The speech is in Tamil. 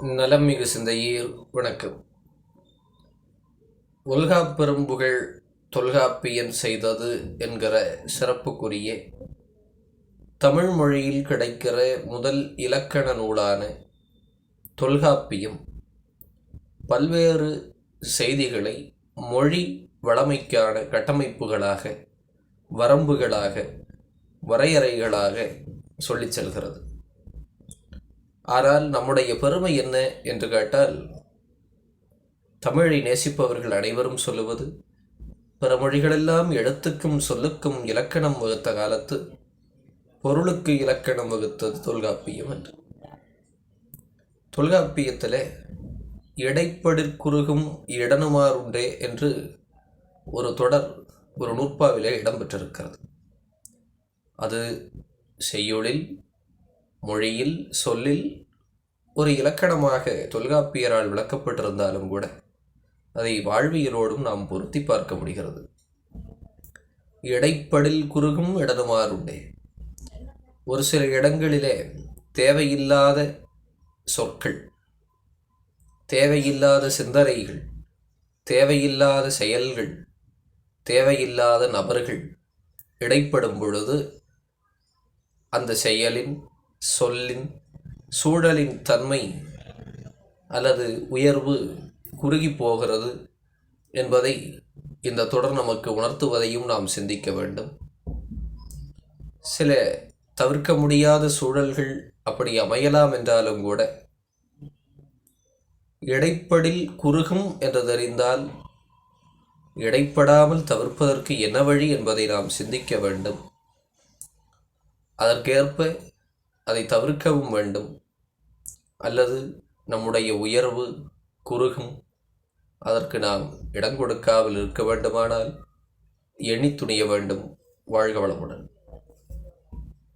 நலம் மிகு சிந்தையீர் வணக்கம் ஒல்காப்பெரும்புகழ் தொல்காப்பியன் செய்தது என்கிற சிறப்புக்குரிய தமிழ் மொழியில் கிடைக்கிற முதல் இலக்கண நூலான தொல்காப்பியம் பல்வேறு செய்திகளை மொழி வளமைக்கான கட்டமைப்புகளாக வரம்புகளாக வரையறைகளாக சொல்லிச் செல்கிறது. ஆனால் நம்முடைய பெருமை என்ன என்று கேட்டால் தமிழை நேசிப்பவர்கள் அனைவரும் சொல்லுவது பிற மொழிகளெல்லாம் எழுத்துக்கும் சொல்லுக்கும் இலக்கணம் வகுத்த காலத்து பொருளுக்கு இலக்கணம் வகுத்தது தொல்காப்பியம் என்று. தொல்காப்பியத்தில் இடைப்படிற்குறுகும் இடனுமாறுண்டே என்று ஒரு தொடர் ஒரு நூற்பாவிலே இடம்பெற்றிருக்கிறது. அது செய்யுளில் மொழியில் சொல்லில் ஒரு இலக்கணமாக தொல்காப்பியரால் விளக்கப்பட்டிருந்தாலும் கூட அதை வாழ்வியலோடும் நாம் பொருத்தி பார்க்க முடிகிறது. இடைப்படில் குறுகும் இடதுமாறுண்டே ஒரு சில இடங்களிலே தேவையில்லாத சொற்கள் தேவையில்லாத சிந்தனைகள் தேவையில்லாத செயல்கள் தேவையில்லாத நபர்கள் இடைப்படும் பொழுது அந்த செயலின் சொல்லின் சூழலின் தன்மை அல்லது உயர்வு குறுகி போகிறது என்பதை இந்த தொடர் நமக்கு உணர்த்துவதையும் நாம் சிந்திக்க வேண்டும். சில தவிர்க்க முடியாத சூழல்கள் அப்படி அமையலாம் என்றாலும் கூட இடைப்படில் குறுகும் என்று தெரிந்தால் இடைப்படாமல் தவிர்ப்பதற்கு என்ன வழி என்பதை நாம் சிந்திக்க வேண்டும். அதற்கேற்ப அதை தவிர்க்கவும் வேண்டும். அல்லது நம்முடைய உயர்வு குறுகும் அதற்கு நாம் இடம் கொடுக்காமல் இருக்க வேண்டுமானால் எண்ணி துணிய வேண்டும். வாழ்க வளமுடன்.